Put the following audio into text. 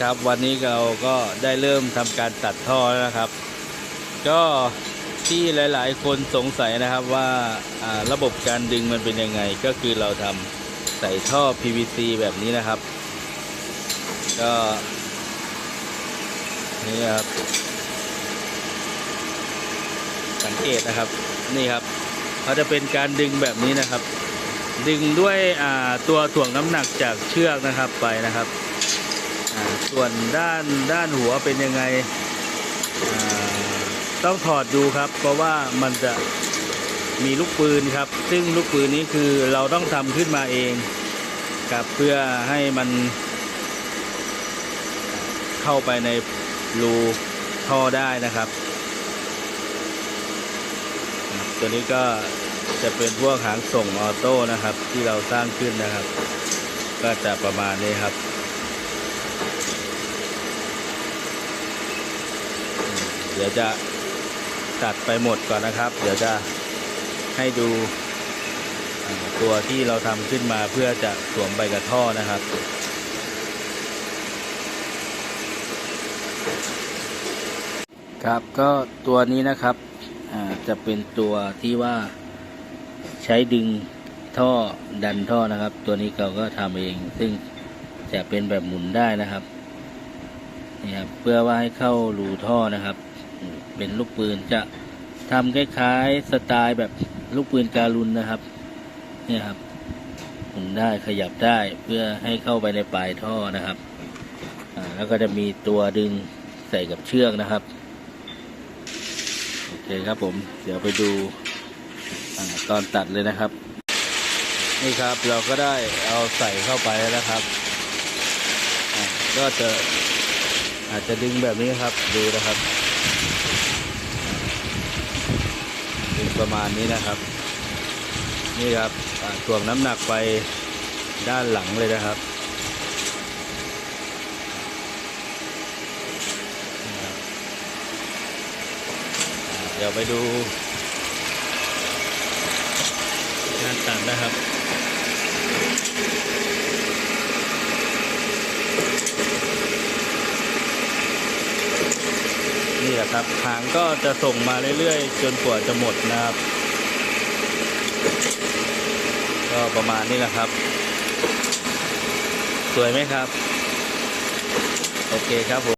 ครับวันนี้เราก็ได้เริ่มทำการตัดท่อแล้วนะครับ ก็ที่หลายๆ คนสงสัยนะครับว่าาระบบการดึงมันเป็นยังไง ก็คือเราทำใส่ท่อ PVC แบบนี้นะครับ ก็นี่ครับ สังเกตนะครับนี่ครับเขาจะเป็นการดึงแบบนี้นะครับ ดึงด้วยตัวถ่วงน้ำหนักจากเชือกนะครับไปนะครับ ส่วนด้านด้านหัวเป็นยังไงต้องถอดดูครับ เพราะว่ามันจะมีลูกปืนครับ ซึ่งลูกปืนนี้คือเราต้องทำขึ้นมาเองครับเพื่อให้มันเข้าไปในรูท่อได้นะครับ ตัวนี้ก็จะเป็นพวกหางส่งออโต้นะครับ ที่เราสร้างขึ้นนะครับ ก็จะประมาณนี้ครับอืม เดี๋ยวจะตัดไปหมดก่อนนะครับ เดี๋ยวจะให้ดูตัวที่เราทำขึ้นมาเพื่อจะสวมใบกระท่อนะครับครับก็ตัวนี้นะครับจะเป็นตัวที่ว่าใช้ดึงท่อดันท่อนะครับ ตัวนี้เราก็ทำเอง ซึ่งจะเป็นแบบหมุนได้นะครับนี่ครับเพื่อว่าให้เข้ารูท่อนะครับ เป็นลูกปืนจะทำคล้ายๆสไตล์แบบลูกปืนการุนนะครับ เนี่ยครับหมุนได้ขยับได้เพื่อให้เข้าไปในปลายท่อนะครับแล้วก็จะมีตัวดึงใส่กับเชือกนะครับ โอเคครับผม เดี๋ยวไปดูตอนตัดเลยนะครับ นี่ครับเราก็ได้เอาใส่เข้าไปแล้วครับ ก็จะอาจจะดึงแบบนี้ครับดูนะครับดึง ประมาณนี้นะครับ นี่ครับอ่าถ่วงน้ำหนักไปด้านหลังเลยนะครับเดี๋ยวไปดูงานตัดนะครับ นี่แหละครับหางก็จะส่งมาเรื่อยๆ จนกว่าจะหมดนะครับ ก็ประมาณนี้แหละครับ สวยไหมครับ โอเคครับผม